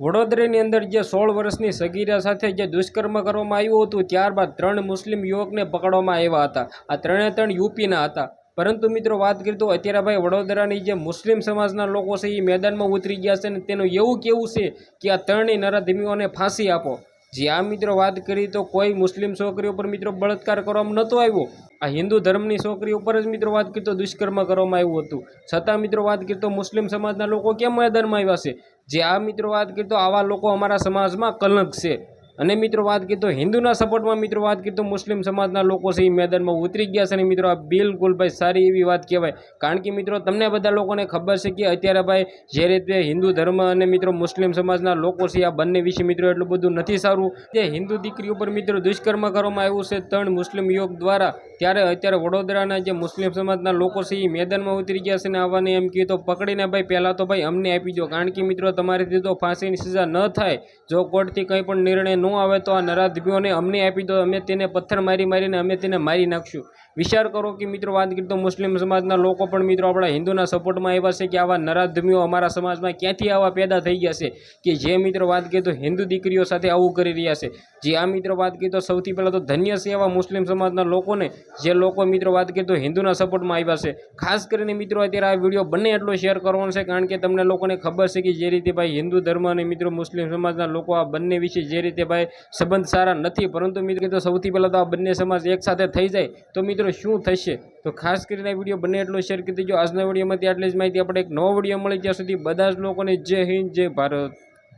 વડોદરાની અંદર જે સોળ વર્ષની સગીરા સાથે જે દુષ્કર્મ કરવામાં આવ્યું હતું, ત્યારબાદ ત્રણ મુસ્લિમ યુવકને પકડવામાં આવ્યા હતા. આ ત્રણે ત્રણ યુપીના હતા. પરંતુ મિત્રો વાત કરી તો અત્યારે ભાઈ વડોદરાની જે મુસ્લિમ સમાજના લોકો છે, એ મેદાનમાં ઉતરી ગયા છે અને તેનું એવું કેવું છે કે આ ત્રણેય નરાધમીઓને ફાંસી આપો. જે આ મિત્રો વાત કરી તો કોઈ મુસ્લિમ છોકરીઓ પર મિત્રો બળાત્કાર કરવામાં નહોતો આવ્યો. આ હિન્દુ ધર્મની છોકરી ઉપર જ મિત્રો વાત કરતો દુષ્કર્મ કરવામાં આવ્યું હતું. છતાં મિત્રો વાત કરતો મુસ્લિમ સમાજના લોકો કેમ મેદાનમાં આવ્યા છે? જે આ મિત્રો વાત કરતો આવા લોકો અમારા સમાજમાં કલંક છે. અને મિત્રો વાત કરતો હિન્દુના સપોર્ટમાં મિત્રો વાત કરતો મુસ્લિમ સમાજના લોકો છે એ મેદાનમાં ઉતરી ગયા છે. અને મિત્રો આ બિલકુલ ભાઈ સારી એવી વાત કહેવાય. કારણ કે મિત્રો તમને બધા લોકોને ખબર છે કે અત્યારે ભાઈ જે રીતે હિન્દુ ધર્મ અને મિત્રો મુસ્લિમ સમાજના લોકો છે, આ બંને વિશે મિત્રો એટલું બધું નથી સારું. તે હિન્દુ દીકરી ઉપર મિત્રો દુષ્કર્મ કરવામાં આવ્યું છે. ત્રણ મુસ્લિમ યુવક દ્વારા ત્યારે અત્યારે વડોદરાના જે મુસ્લિમ સમાજના લોકો છે એ મેદાનમાં ઉતરી ગયા છે ને આવવાને એમ કહ્યું તો પકડીને ભાઈ, પહેલાં તો ભાઈ અમને આપી દો કારણ કે મિત્રો, તમારીથી તો ફાંસીની સજા ન થાય. જો કોર્ટથી કંઈ પણ નિર્ણય ન આવે તો આ નરાધીઓને અમને આપી દો અમે તેને પથ્થર મારી મારીને અમે તેને મારી નાખશું. વિચાર કરો કે મિત્રો, વાત કરી તો મુસ્લિમ સમાજના લોકો પણ મિત્રો આપણા હિન્દુના સપોર્ટમાં આવ્યા છે કે આવા નરાધમીઓ અમારા સમાજમાં ક્યાંથી આવા પેદા થઈ ગયા છે કે જે મિત્રો, વાત કરીએ તો હિન્દુ દીકરીઓ સાથે આવું કરી રહ્યા છે. જે, આ મિત્રો વાત કરીએ તો સૌથી પહેલાં તો ધન્ય છે એવા મુસ્લિમ સમાજના લોકોને, જે લોકો મિત્રો વાત કરીએ તો હિન્દુના સપોર્ટમાં આવ્યા છે. ખાસ કરીને મિત્રો અત્યારે આ વીડિયો બંને એટલો શેર કરવાનો છે, કારણ કે તમને લોકોને ખબર છે કે જે રીતે ભાઈ હિન્દુ ધર્મ અને મિત્રો મુસ્લિમ સમાજના લોકો આ બંને વિશે જે રીતે ભાઈ સંબંધ સારા નથી, પરંતુ મિત્રો તો સૌથી પહેલાં તો આ બંને સમાજ એક સાથે થઈ જાય, તો મિત્રો શું થશે? તો ખાસ કરીને વીડિયો બંને એટલો શેર કરી દેજો. આજના વિડીયોમાંથી આટલી જ માહિતી. આપણે એક નવો વીડિયો મળી ત્યાં સુધી બધા જ લોકોને જય હિન્દ, જય ભારત.